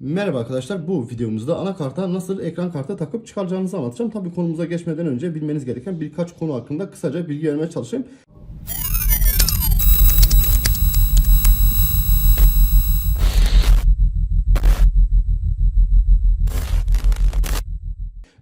Merhaba arkadaşlar bu videomuzda anakarta nasıl ekran kartı takıp çıkaracağınızı anlatacağım. Tabii konumuza geçmeden önce bilmeniz gereken birkaç konu hakkında kısaca bilgi vermeye çalışayım.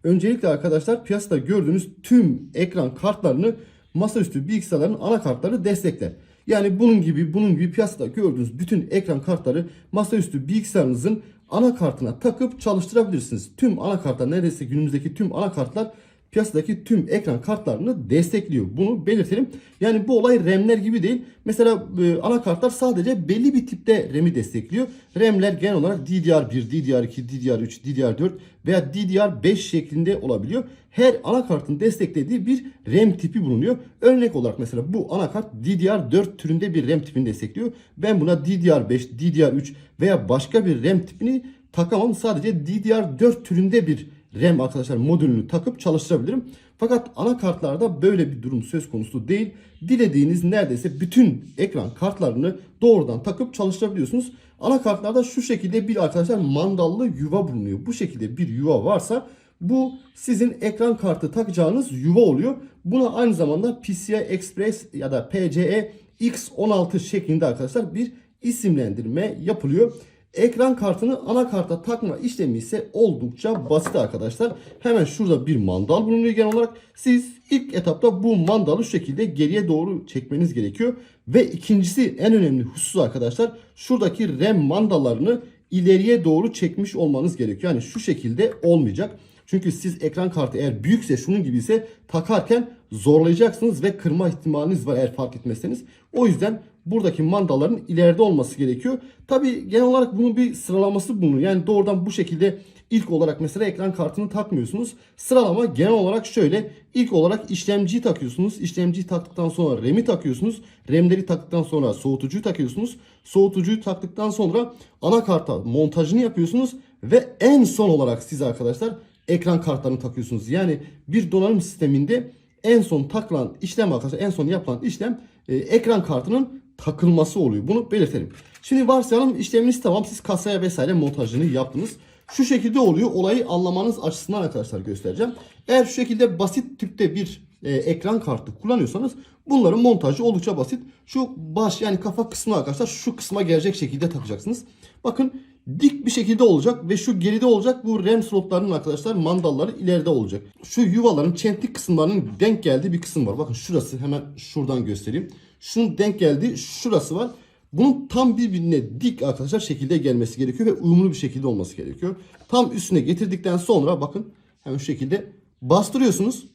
Öncelikle arkadaşlar piyasada gördüğünüz tüm ekran kartlarını masaüstü bilgisayarların anakartları destekler. Yani bunun gibi bunun gibi piyasada gördüğünüz bütün ekran kartları masaüstü bilgisayarınızın anakartına takıp çalıştırabilirsiniz. Tüm anakartlar neredeyse günümüzdeki tüm anakartlar piyasadaki tüm ekran kartlarını destekliyor. Bunu belirtelim. Yani bu olay RAM'ler gibi değil. Mesela e, anakartlar sadece belli bir tipte RAM'i destekliyor. RAM'ler genel olarak DDR1, DDR2, DDR3, DDR4 veya DDR5 şeklinde olabiliyor. Her anakartın desteklediği bir RAM tipi bulunuyor. Örnek olarak mesela bu anakart DDR4 türünde bir RAM tipini destekliyor. Ben buna DDR5, DDR3 veya başka bir RAM tipini takamam. Sadece DDR4 türünde bir RAM arkadaşlar modülünü takıp çalıştırabilirim. Fakat anakartlarda böyle bir durum söz konusu değil. Dilediğiniz neredeyse bütün ekran kartlarını doğrudan takıp çalıştırabiliyorsunuz. Anakartlarda şu şekilde bir arkadaşlar mandallı yuva bulunuyor. Bu şekilde bir yuva varsa bu sizin ekran kartı takacağınız yuva oluyor. Buna aynı zamanda PCI Express ya da PCE X16 şeklinde arkadaşlar bir isimlendirme yapılıyor. Ekran kartını anakarta takma işlemi ise oldukça basit arkadaşlar. Hemen şurada bir mandal bulunuyor genel olarak. Siz ilk etapta bu mandalı şu şekilde geriye doğru çekmeniz gerekiyor. Ve ikincisi en önemli husus arkadaşlar şuradaki RAM mandallarını ileriye doğru çekmiş olmanız gerekiyor. Yani şu şekilde olmayacak. Çünkü siz ekran kartı eğer büyükse şunun gibi ise takarken zorlayacaksınız ve kırma ihtimaliniz var eğer fark etmezseniz. O yüzden buradaki mandaların ileride olması gerekiyor. Tabi genel olarak bunun bir sıralaması bulunuyor. Yani doğrudan bu şekilde ilk olarak mesela ekran kartını takmıyorsunuz. Sıralama genel olarak şöyle. İlk olarak işlemciyi takıyorsunuz. İşlemciyi taktıktan sonra RAM'i takıyorsunuz. RAM'leri taktıktan sonra soğutucuyu takıyorsunuz. Soğutucuyu taktıktan sonra anakarta montajını yapıyorsunuz. Ve en son olarak siz arkadaşlar ekran kartlarını takıyorsunuz. Yani bir donanım sisteminde en son takılan işlem arkadaşlar en son yapılan işlem e, ekran kartının takılması oluyor. Bunu belirtelim. Şimdi varsayalım işleminiz tamam. Siz kasaya vesaire montajını yaptınız. Şu şekilde oluyor. Olayı anlamanız açısından arkadaşlar göstereceğim. Eğer şu şekilde basit tipte bir e, ekran kartı kullanıyorsanız bunların montajı oldukça basit. Şu baş yani kafa kısmı arkadaşlar şu kısma gelecek şekilde takacaksınız. Bakın dik bir şekilde olacak ve şu geride olacak bu RAM slotlarının arkadaşlar mandalları ileride olacak. Şu yuvaların çentik kısımlarının denk geldiği bir kısım var. Bakın şurası hemen şuradan göstereyim. Şunun denk geldiği şurası var. Bunun tam birbirine dik arkadaşlar şekilde gelmesi gerekiyor ve uyumlu bir şekilde olması gerekiyor. Tam üstüne getirdikten sonra bakın hemen şu şekilde bastırıyorsunuz.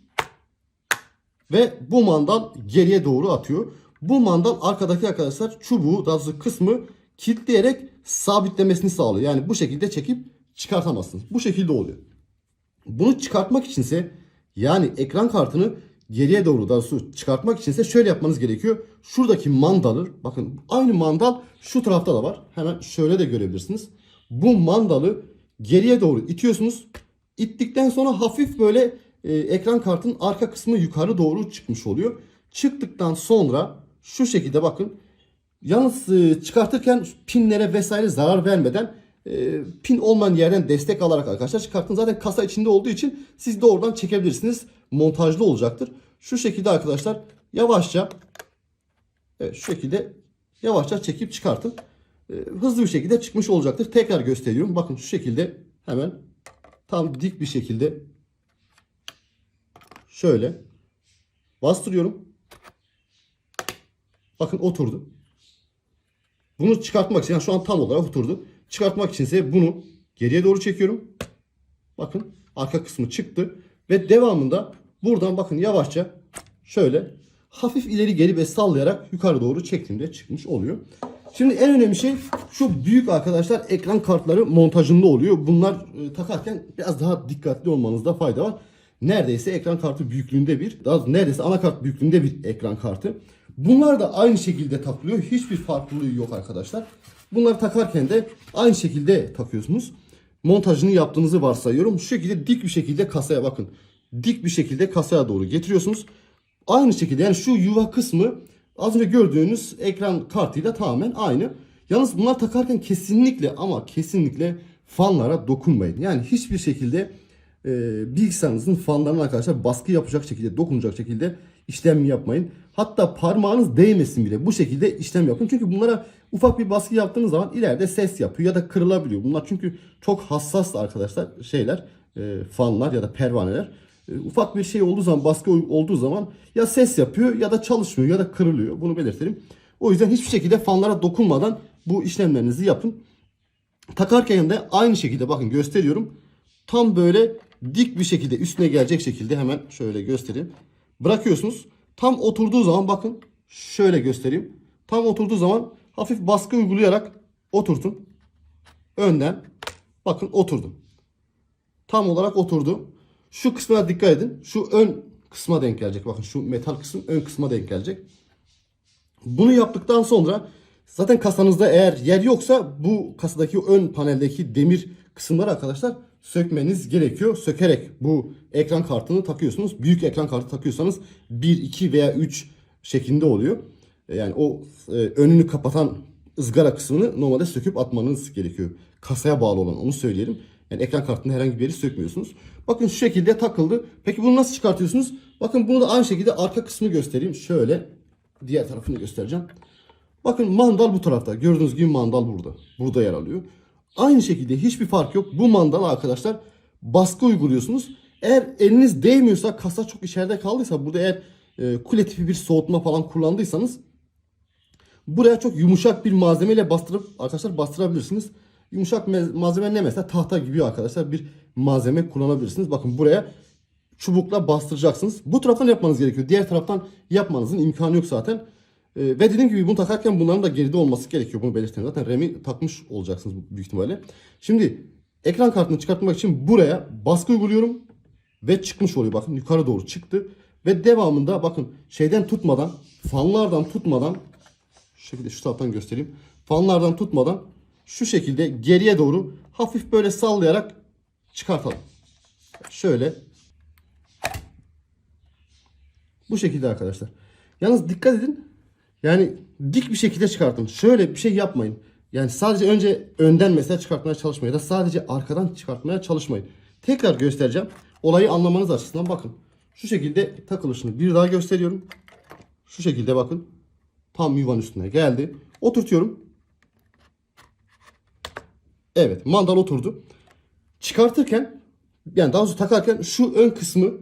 Ve bu mandal geriye doğru atıyor. Bu mandal arkadaki arkadaşlar çubuğu daha doğrusu kısmı kilitleyerek sabitlemesini sağlıyor. Yani bu şekilde çekip çıkartamazsınız. Bu şekilde oluyor. Bunu çıkartmak içinse yani ekran kartını geriye doğru daha doğrusu çıkartmak içinse şöyle yapmanız gerekiyor. Şuradaki mandalı bakın aynı mandal şu tarafta da var. Hemen şöyle de görebilirsiniz. Bu mandalı geriye doğru itiyorsunuz. İttikten sonra hafif böyle e, ekran kartının arka kısmı yukarı doğru çıkmış oluyor. Çıktıktan sonra şu şekilde bakın. Yalnız e, çıkartırken pinlere vesaire zarar vermeden e, pin olmayan yerden destek alarak arkadaşlar çıkartın. Zaten kasa içinde olduğu için siz de oradan çekebilirsiniz. Montajlı olacaktır. Şu şekilde arkadaşlar yavaşça evet, şu şekilde yavaşça çekip çıkartın. E, hızlı bir şekilde çıkmış olacaktır. Tekrar gösteriyorum. Bakın şu şekilde hemen tam dik bir şekilde şöyle bastırıyorum. Bakın oturdu. Bunu çıkartmak için yani şu an tam olarak oturdu. Çıkartmak içinse bunu geriye doğru çekiyorum. Bakın arka kısmı çıktı. Ve devamında buradan bakın yavaşça şöyle hafif ileri geri ve sallayarak yukarı doğru çektiğimde çıkmış oluyor. Şimdi en önemli şey şu büyük arkadaşlar ekran kartları montajında oluyor. Bunlar e, takarken biraz daha dikkatli olmanızda fayda var. Neredeyse ekran kartı büyüklüğünde bir, daha doğrusu neredeyse anakart büyüklüğünde bir ekran kartı. Bunlar da aynı şekilde takılıyor. Hiçbir farklılığı yok arkadaşlar. Bunları takarken de aynı şekilde takıyorsunuz. Montajını yaptığınızı varsayıyorum. Şu şekilde dik bir şekilde kasaya bakın. Dik bir şekilde kasaya doğru getiriyorsunuz. Aynı şekilde yani şu yuva kısmı az önce gördüğünüz ekran kartıyla tamamen aynı. Yalnız bunlar takarken kesinlikle ama kesinlikle fanlara dokunmayın. Yani hiçbir şekilde e, bilgisayarınızın fanlarına arkadaşlar baskı yapacak şekilde, dokunacak şekilde işlem yapmayın. Hatta parmağınız değmesin bile bu şekilde işlem yapın. Çünkü bunlara ufak bir baskı yaptığınız zaman ileride ses yapıyor ya da kırılabiliyor. Bunlar çünkü çok hassas arkadaşlar şeyler, e, fanlar ya da pervaneler. E, ufak bir şey olduğu zaman, baskı olduğu zaman ya ses yapıyor ya da çalışmıyor ya da kırılıyor. Bunu belirtelim. O yüzden hiçbir şekilde fanlara dokunmadan bu işlemlerinizi yapın. Takarken de aynı şekilde bakın gösteriyorum. Tam böyle dik bir şekilde üstüne gelecek şekilde hemen şöyle göstereyim. Bırakıyorsunuz. Tam oturduğu zaman bakın şöyle göstereyim. Tam oturduğu zaman hafif baskı uygulayarak oturtun. Önden bakın oturdu. Tam olarak oturdu. Şu kısmına dikkat edin. Şu ön kısma denk gelecek. Bakın şu metal kısım ön kısma denk gelecek. Bunu yaptıktan sonra zaten kasanızda eğer yer yoksa bu kasadaki ön paneldeki demir kısımları arkadaşlar sökmeniz gerekiyor. Sökerek bu ekran kartını takıyorsunuz. Büyük ekran kartı takıyorsanız 1, 2 veya 3 şeklinde oluyor. Yani o e, önünü kapatan ızgara kısmını normalde söküp atmanız gerekiyor. Kasaya bağlı olan onu söyleyelim. Yani ekran kartının herhangi bir yeri sökmüyorsunuz. Bakın şu şekilde takıldı. Peki bunu nasıl çıkartıyorsunuz? Bakın bunu da aynı şekilde arka kısmını göstereyim. Şöyle diğer tarafını göstereceğim. Bakın mandal bu tarafta. Gördüğünüz gibi mandal burada. Burada yer alıyor. Aynı şekilde hiçbir fark yok. Bu mandala arkadaşlar baskı uyguluyorsunuz. Eğer eliniz değmiyorsa kasa çok içeride kaldıysa burada eğer e, kule tipi bir soğutma falan kullandıysanız buraya çok yumuşak bir malzemeyle bastırıp arkadaşlar bastırabilirsiniz. Yumuşak me- malzeme ne mesela tahta gibi arkadaşlar bir malzeme kullanabilirsiniz. Bakın buraya çubukla bastıracaksınız. Bu taraftan yapmanız gerekiyor. Diğer taraftan yapmanızın imkanı yok zaten. Ee, ve dediğim gibi bunu takarken bunların da geride olması gerekiyor. Bunu belirtelim. Zaten RAM'i takmış olacaksınız büyük ihtimalle. Şimdi ekran kartını çıkartmak için buraya baskı uyguluyorum. Ve çıkmış oluyor. Bakın yukarı doğru çıktı. Ve devamında bakın şeyden tutmadan, fanlardan tutmadan şu şekilde şu taraftan göstereyim. Fanlardan tutmadan şu şekilde geriye doğru hafif böyle sallayarak çıkartalım. Şöyle bu şekilde arkadaşlar. Yalnız dikkat edin. Yani dik bir şekilde çıkartın. Şöyle bir şey yapmayın. Yani sadece önce önden mesela çıkartmaya çalışmayın ya da sadece arkadan çıkartmaya çalışmayın. Tekrar göstereceğim. Olayı anlamanız açısından bakın. Şu şekilde takılışını bir daha gösteriyorum. Şu şekilde bakın. Tam yuvanın üstüne geldi. Oturtuyorum. Evet mandal oturdu. Çıkartırken yani daha doğrusu takarken şu ön kısmı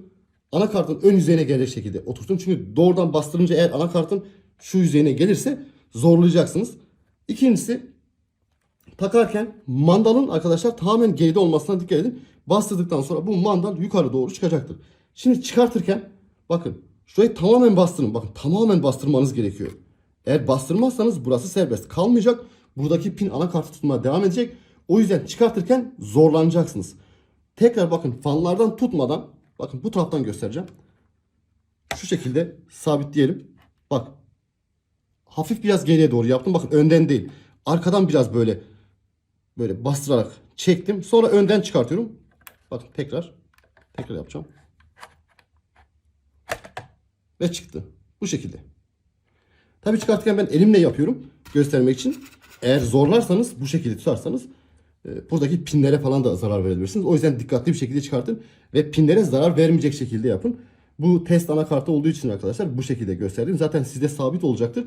anakartın ön yüzeyine gelecek şekilde oturtun. Çünkü doğrudan bastırınca eğer anakartın şu yüzeyine gelirse zorlayacaksınız. İkincisi takarken mandalın arkadaşlar tamamen geride olmasına dikkat edin. Bastırdıktan sonra bu mandal yukarı doğru çıkacaktır. Şimdi çıkartırken bakın şurayı tamamen bastırın. Bakın tamamen bastırmanız gerekiyor. Eğer bastırmazsanız burası serbest kalmayacak. Buradaki pin anakartı tutmaya devam edecek. O yüzden çıkartırken zorlanacaksınız. Tekrar bakın fanlardan tutmadan bakın bu taraftan göstereceğim. Şu şekilde sabitleyelim. Bak hafif biraz geriye doğru yaptım. Bakın önden değil. Arkadan biraz böyle böyle bastırarak çektim. Sonra önden çıkartıyorum. Bakın tekrar tekrar yapacağım. Ve çıktı. Bu şekilde. Tabii çıkartırken ben elimle yapıyorum göstermek için. Eğer zorlarsanız bu şekilde tutarsanız e, buradaki pinlere falan da zarar verebilirsiniz. O yüzden dikkatli bir şekilde çıkartın ve pinlere zarar vermeyecek şekilde yapın. Bu test anakartı olduğu için arkadaşlar bu şekilde gösterdim. Zaten sizde sabit olacaktır.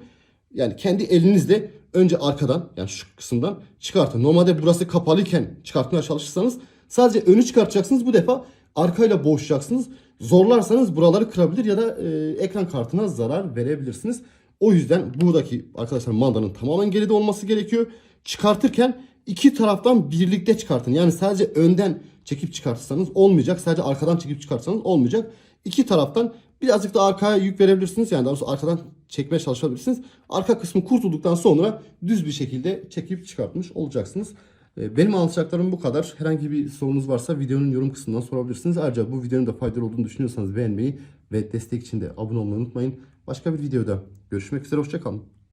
Yani kendi elinizle önce arkadan yani şu kısımdan çıkartın. Normalde burası kapalıyken çıkartmaya çalışırsanız sadece önü çıkartacaksınız. Bu defa arkayla boğuşacaksınız. Zorlarsanız buraları kırabilir ya da e, ekran kartına zarar verebilirsiniz. O yüzden buradaki arkadaşlar mandanın tamamen geride olması gerekiyor. Çıkartırken iki taraftan birlikte çıkartın. Yani sadece önden çekip çıkartırsanız olmayacak. Sadece arkadan çekip çıkartırsanız olmayacak. İki taraftan birazcık da arkaya yük verebilirsiniz. Yani daha doğrusu arkadan çekmeye çalışabilirsiniz. Arka kısmı kurtulduktan sonra düz bir şekilde çekip çıkartmış olacaksınız. Ee, Benim anlatacaklarım bu kadar. Herhangi bir sorunuz varsa videonun yorum kısmından sorabilirsiniz. Ayrıca bu videonun da faydalı olduğunu düşünüyorsanız beğenmeyi ve destek için de abone olmayı unutmayın. Başka bir videoda görüşmek üzere. Hoşçakalın.